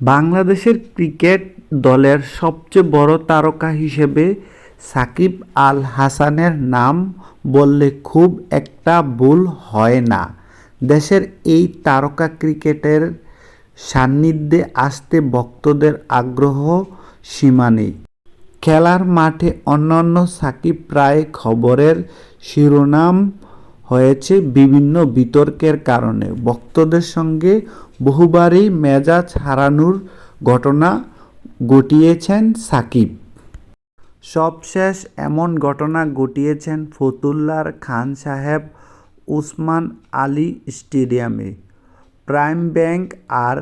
বাংলাদেশের ক্রিকেট দলের সবচেয়ে বড় তারকা হিসেবে সাকিব আল হাসানের নাম বললে খুব একটা ভুল হয় না। দেশের এই তারকা ক্রিকেটের সান্নিধ্যে আসতে ভক্তদের আগ্রহ সীমা নেই। খেলার মাঠে অন্যান্য সাকিব প্রায় খবরের শিরোনাম হয়েছে বিভিন্ন বিতর্কের কারণে। ভক্তদের সঙ্গে বহুবারই মেজাজ হারানোর ঘটনা ঘটিয়েছেন সাকিব। সবশেষ এমন ঘটনা ঘটিয়েছেন ফতুল্লার খান সাহেব উসমান আলী স্টেডিয়ামে। প্রাইম ব্যাংক আর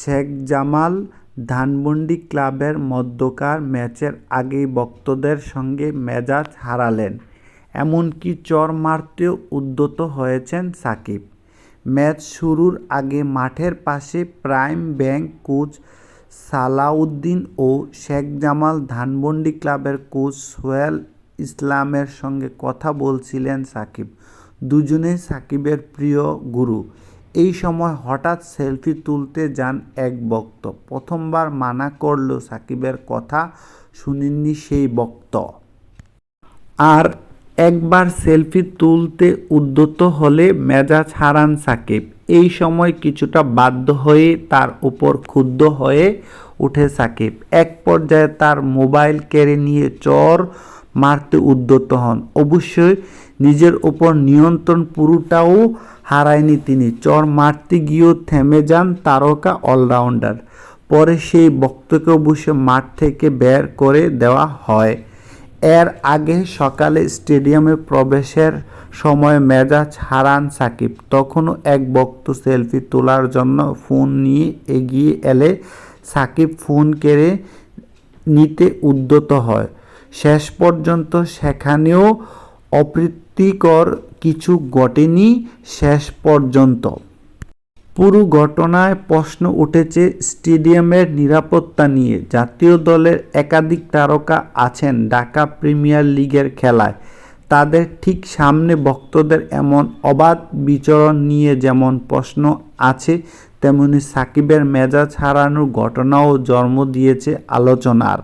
শেখ জামাল ধানমন্ডি ক্লাবের মধ্যকার ম্যাচের আগেই ভক্তদের সঙ্গে মেজাজ হারালেন। এমনকি চর মারতেও উদ্যত হয়েছেন সাকিব। ম্যাচ শুরুর আগে মাঠের পাশে প্রাইম ব্যাংক কোচ সালাউদ্দিন ও শেখ জামাল ধানমন্ডি ক্লাবের কোচ সোহেল ইসলামের সঙ্গে কথা বলছিলেন সাকিব। দুজনেই সাকিবের প্রিয় গুরু। এই সময় হঠাৎ সেলফি তুলতে যান এক ভক্ত প্রথমবার মানা করলেও সাকিবের কথা শুনেননি সেই ভক্ত আর একবার সেলফি তুলতে উদ্যত হলে মেজাজ হারান সাকিব। এই সময় কিছুটা বাধ্য হয়ে তার উপর ক্ষুব্ধ হয়ে ওঠে সাকিব। এক পর্যায়ে তার মোবাইল কেড়ে নিয়ে চর মারতে উদ্যত হন। অবশ্যই নিজের উপর নিয়ন্ত্রণ পুরোটাও হারায়নি তিনি। চর মারতে গিয়েও থেমে যান তারকা অলরাউন্ডার। পরে সেই বক্তকে অবশ্যই মাঠ থেকে বের করে দেওয়া হয়। এর আগে সকালে স্টেডিয়ামে প্রবেশের সময় মেজাজ হারান সাকিব। তখনও এক বক্ত সেলফি তোলার জন্য ফোন নিয়ে এগিয়ে এলে সাকিব ফোন কেড়ে নিতে উদ্যত হয়। শেষ পর্যন্ত সেখানেও অপ্রীতিকর কিছু ঘটেনি শেষ পর্যন্ত। পুরো ঘটনায় প্রশ্ন উঠেছে স্টেডিয়ামের নিরাপত্তা নিয়ে। জাতীয় দলের একাধিক তারকা আছেন ঢাকা প্রিমিয়ার লিগের খেলায়। তাদের ঠিক সামনে ভক্তদের এমন অবাধ বিচরণ নিয়ে যেমন প্রশ্ন আছে, তেমনি সাকিবের মেজাজ হারানোর ঘটনাও জন্ম দিয়েছে আলোচনার।